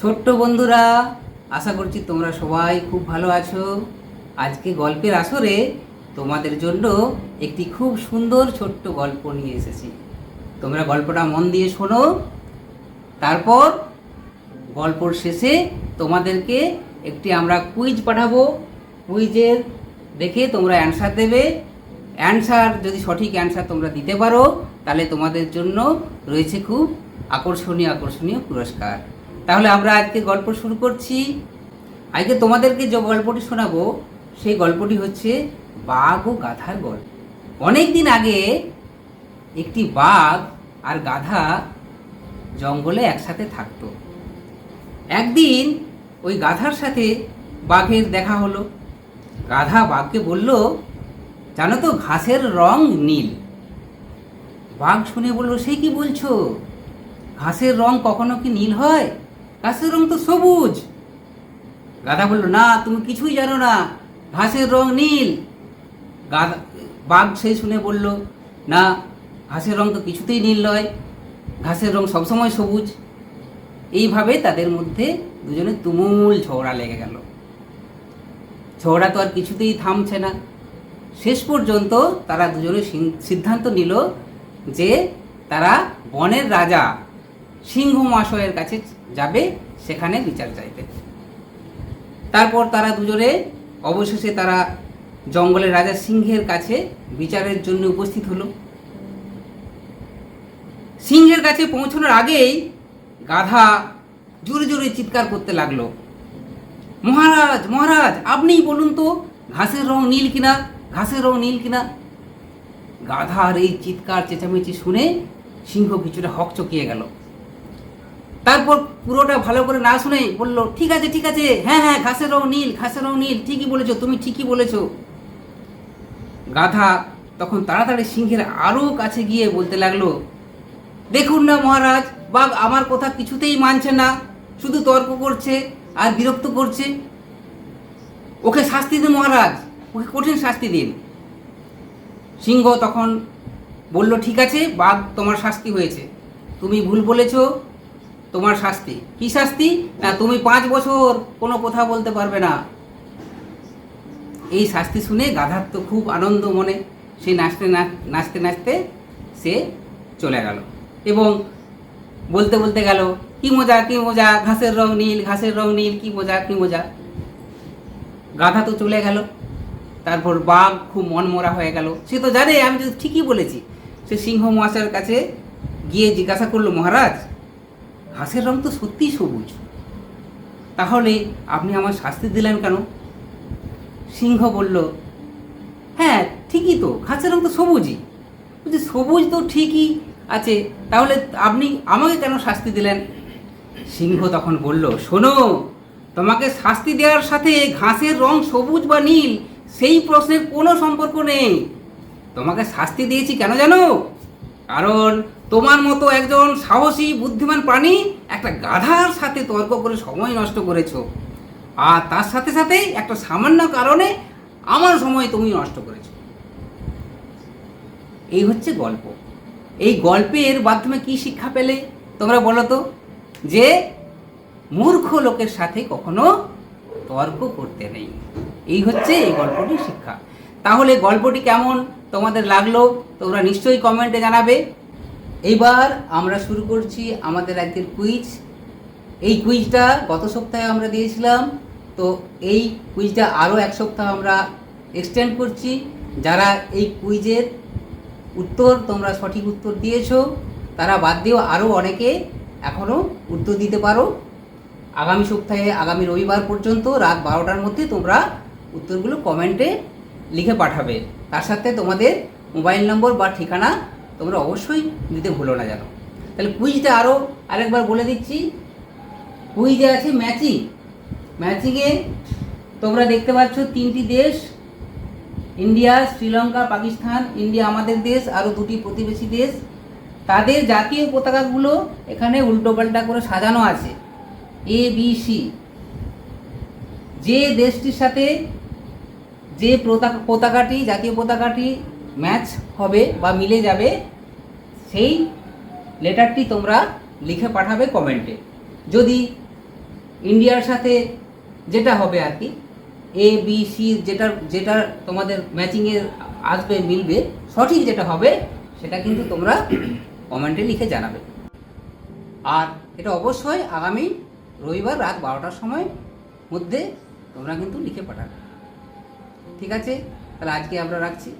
ছোট্ট বন্ধুরা, আশা করছি তোমরা সবাই খুব ভালো আছো। আজকে গল্পের আসরে তোমাদের জন্য একটি খুব সুন্দর ছোট্ট গল্প নিয়ে এসেছি। তোমরা গল্পটা মন দিয়ে শোনো। তারপর গল্পর শেষে তোমাদেরকে একটি আমরা কুইজ পাঠাবো। কুইজের দেখে তোমরা অ্যান্সার দেবে। অ্যান্সার যদি সঠিক অ্যান্সার তোমরা দিতে পারো, তাহলে তোমাদের জন্য রয়েছে খুব আকর্ষণীয় আকর্ষণীয় পুরস্কার। তাহলে আমরা আজকে গল্প শুরু করছি। আজকে তোমাদেরকে যে গল্পটি শোনাবো, সেই গল্পটি হচ্ছে বাঘ ও গাধার গল্প। অনেক দিন আগে একটি বাঘ আর গাধা জঙ্গলে একসাথে থাকতো। একদিন ওই গাধার সাথে বাঘের দেখা হলো। গাধা বাঘকে বলল, জানো তো, ঘাসের রং নীল। বাঘ শুনে বলল, সে কি বলছো? ঘাসের রং কখনো কি নীল হয়? ঘাসের রং তো সবুজ। গাধা বলল, না, তুমি কিছুই জানো না, ঘাসের রং নীল। গাধা, বাঘ সেই শুনে বলল, না, ঘাসের রং তো কিছুতেই নীল নয়, ঘাসের রং সবসময় সবুজ। এইভাবে তাদের মধ্যে দুজনে তুমুল ঝগড়া লেগে গেল। ঝগড়া তো আর কিছুতেই থামছে না। শেষ পর্যন্ত তারা দুজনে সিদ্ধান্ত নিল যে তারা বনের রাজা সিংহ মহাশয়ের কাছে যাবে, সেখানে বিচার চাইতে তারপর তারা দুজনে, অবশেষে তারা জঙ্গলের রাজা সিংহের কাছে বিচারের জন্য উপস্থিত হলো। সিংহের কাছে পৌঁছানোর আগেই গাধা জোরে জোরে চিৎকার করতে লাগল। মহারাজ মহারাজ, আপনিই বলুন তো, ঘাসের রং নীল কিনা? ঘাসের রং নীল কিনা? গাধার এই চিৎকার চেঁচামেচি শুনে সিংহ কিছুটা হকচকিয়ে গেল। তারপর পুরোটা ভালো করে না শুনে বলল, ঠিক আছে ঠিক আছে হ্যাঁ হ্যাঁ ঘাসের রং নীল, ঘাসের রং নীল, ঠিকই বলেছ, তুমি ঠিকই বলেছ। গাধা তখন তাড়াতাড়ি সিংহের আরও কাছে গিয়ে বলতে লাগল, দেখুন না মহারাজ, বাঘ আমার কথা কিছুতেই মানছে না, শুধু তর্ক করছে আর বিরক্ত করছে। ওকে শাস্তি দিন মহারাজ, ওকে কঠিন শাস্তি দিন। সিংহ তখন বলল, ঠিক আছে, বাঘ তোমার শাস্তি হয়েছে, তুমি ভুল বলেছ তোমার শাস্তি। কি শাস্তি? না, তুমি পাঁচ বছর কোনো কথা বলতে পারবে না। এই শাস্তি শুনে গাধার তো খুব আনন্দ মনে। সে নাচতে নাচতে নাচতে সে চলে গেল। এবং বলতে বলতে গেল, কি মজা কি মজা, ঘাসের রং নীল, ঘাসের রং নীল, কি মজা কি মজা? গাধা তো চলে গেল। তারপর বাঘ খুব মনমরা হয়ে গেল। সে তো জানে, আমি তো ঠিকই বলেছি। সে সিংহ মহাশয়ের কাছে গিয়ে জিজ্ঞাসা করল, মহারাজ ঘাসের রং তো সত্যিই সবুজ। তাহলে আপনি আমার শাস্তি দিলেন কেন? সিংহ বলল হ্যাঁ ঠিকই তো, ঘাসের রং তো সবুজই। বলছি, সবুজ তো ঠিকই আছে, তাহলে আপনি আমাকে কেন শাস্তি দিলেন? সিংহ তখন বলল, শোনো, তোমাকে শাস্তি দেওয়ার সাথে ঘাসের রং সবুজ বা নীল, সেই প্রশ্নের কোনো সম্পর্ক নেই। তোমাকে শাস্তি দিয়েছি কেন জানো? কারণ তোমার মতো একজন সাহসী, বুদ্ধিমান প্রাণী একটা গাধার সাথে তর্ক করে সময় নষ্ট করেছ। আর তার সাথে সাথে একটা সামান্য কারণে আমার সময় তুমি নষ্ট করেছ। এই হচ্ছে গল্প। এই গল্পের মাধ্যমে কি শিক্ষা পেলে তোমরা বলো তো? যে মূর্খ লোকের সাথে কখনো তর্ক করতে নেই। এই হচ্ছে এই গল্পটির শিক্ষা। তাহলে গল্পটি কেমন? তোমাদের লাগল? তোমরা নিশ্চয়ই কমেন্টে জানাবে। এইবার আমরা শুরু করছি আমাদের আজকের কুইজ এই কুইজটা গত সপ্তাহে আমরা দিয়েছিলাম। তো এই কুইজটা আরও এক সপ্তাহ আমরা এক্সটেন্ড করছি। যারা এই কুইজের উত্তর তোমরা সঠিক উত্তর দিয়েছ, তারা বাদ দিয়েও আরও অনেকে এখনও উত্তর দিতে পারো। আগামী সপ্তাহে, আগামী রবিবার পর্যন্ত রাত বারোটার মধ্যে তোমরা উত্তরগুলো কমেন্টে লিখে পাঠাবে। তার সাথে তোমাদের মোবাইল নম্বর বা ঠিকানা তোমরা অবশ্যই দিতে ভুলো না যেন। তাহলে কুইজটা আরও আরেকবার বলে দিচ্ছি। কুইজে আছে ম্যাচিং। ম্যাচিংয়ে তোমরা দেখতে পাচ্ছ তিনটি দেশ। ইন্ডিয়া, শ্রীলঙ্কা, পাকিস্তান, ইন্ডিয়া আমাদের দেশ আরও দুটি প্রতিবেশী দেশ। তাদের জাতীয় পতাকাগুলো এখানে উল্টোপাল্টা করে সাজানো আছে। এ বি সি যে দেশটির সাথে যে পতাকা পতাকাটি, জাতীয় পতাকাটি ম্যাচ হবে বা মিলে যাবে, সেই লেটারটি তোমরা লিখে পাঠাবে কমেন্টে। যদি ইন্ডিয়ার সাথে যেটা হবে আর কি এ বি সি যেটা যেটা তোমাদের ম্যাচিংয়ে আসবে, মিলবে, সঠিক যেটা হবে, সেটা কিন্তু তোমরা কমেন্টে লিখে জানাবে। আর এটা অবশ্যই আগামী রবিবার রাত বারোটার সময় মধ্যে তোমরা কিন্তু লিখে পাঠাবে। ঠিক আছে? তাহলে আজকে আমরা রাখছি।